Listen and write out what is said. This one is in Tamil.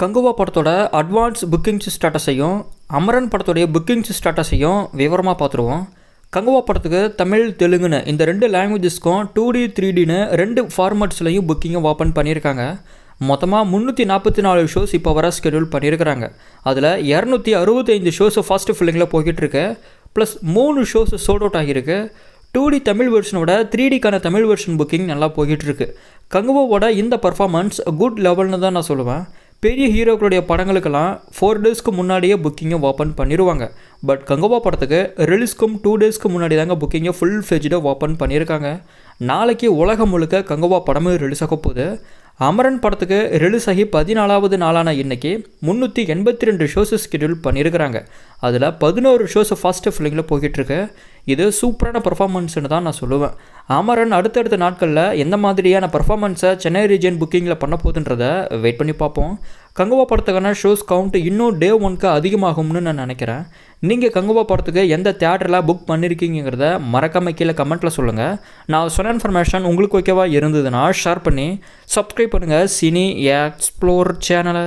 கங்குவா படத்தோட அட்வான்ஸ் புக்கிங்ஸ் ஸ்டேட்டஸையும் அமரன் படத்தோடைய புக்கிங்ஸ் ஸ்டேட்டஸையும் விவரமாக பார்த்துருவோம் கங்குவா படத்துக்கு தமிழ் தெலுங்குன்னு இந்த ரெண்டு லாங்குவேஜஸ்க்கும் டூ டி த்ரீ டின்னு ரெண்டு ஃபார்மேட்ஸ்லையும் புக்கிங்கை ஓப்பன் பண்ணியிருக்காங்க. மொத்தமாக முந்நூற்றி நாற்பத்தி நாலு ஷோஸ் இப்போ வர ஸ்கெடியூல் பண்ணியிருக்கிறாங்க. அதில் இரநூத்தி அறுபத்தைந்து ஷோஸ் ஃபஸ்ட்டு ஃபில்லிங்கில் போய்கிட்டுருக்கு. ப்ளஸ் மூணு ஷோஸ் சோல்ட் அவுட் ஆகியிருக்கு. டூ டி தமிழ் வெர்ஷனோட த்ரீ டிக்கான தமிழ் வெர்ஷன் புக்கிங் நல்லா போய்கிட்டு இருக்கு கங்குவாவோட இந்த பர்ஃபார்மன்ஸ் குட் லெவல்னு தான் நான் சொல்லுவேன். பெரிய ஹீரோக்களுடைய படங்களுக்கெல்லாம் ஃபோர் டேஸ்க்கு முன்னாடியே புக்கிங்கை ஓப்பன் பண்ணிடுவாங்க பட் கங்குவா படத்துக்கு ரிலீஸ்க்கும் டூ டேஸ்க்கு முன்னாடி தாங்க புக்கிங்கை ஃபுல் ஃபெஜ்டாக ஓப்பன் பண்ணியிருக்காங்க நாளைக்கு உலகம் முழுக்க கங்குவா படமும் ரிலீஸ் ஆக போகுது. அமரன் படத்துக்கு ரிலீஸ் ஆகி பதினாலாவது நாளான இன்னைக்கு முந்நூற்றி எண்பத்தி ரெண்டு ஷோஸு ஸ்கெடியூல் பண்ணியிருக்கிறாங்க. அதில் பதினோரு ஷோஸு ஃபஸ்ட்டு ஃபில்லிங்கில் போய்கிட்டுருக்கு இது சூப்பரான பர்ஃபார்மன்ஸ்னு தான் நான் சொல்லுவேன். அமரன் அடுத்தடுத்த நாட்களில் எந்த மாதிரியான பர்ஃபார்மன்ஸை சென்னை ரீஜியன் புக்கிங்கில் பண்ண போகுதுன்றதை வெயிட் பண்ணி பார்ப்போம். கங்குவா படத்துக்கான ஷோஸ் கவுண்ட் இன்னும் டே ஒன்க்கு அதிகமாகும்னு நான் நினைக்கிறேன். நீங்கள் கங்குவா படத்துக்கு எந்த தேட்டரில் புக் பண்ணியிருக்கீங்கிறத மறக்காம கீழே கமெண்ட்டில் சொல்லுங்கள் நான் சொன்ன இன்ஃபர்மேஷன் உங்களுக்கு ஓகேவா இருந்ததுன்னா ஷேர் பண்ணி சப்ஸ்கிரைப் பண்ணுங்கள் சினி எக்ஸ்ப்ளோர் சேனலை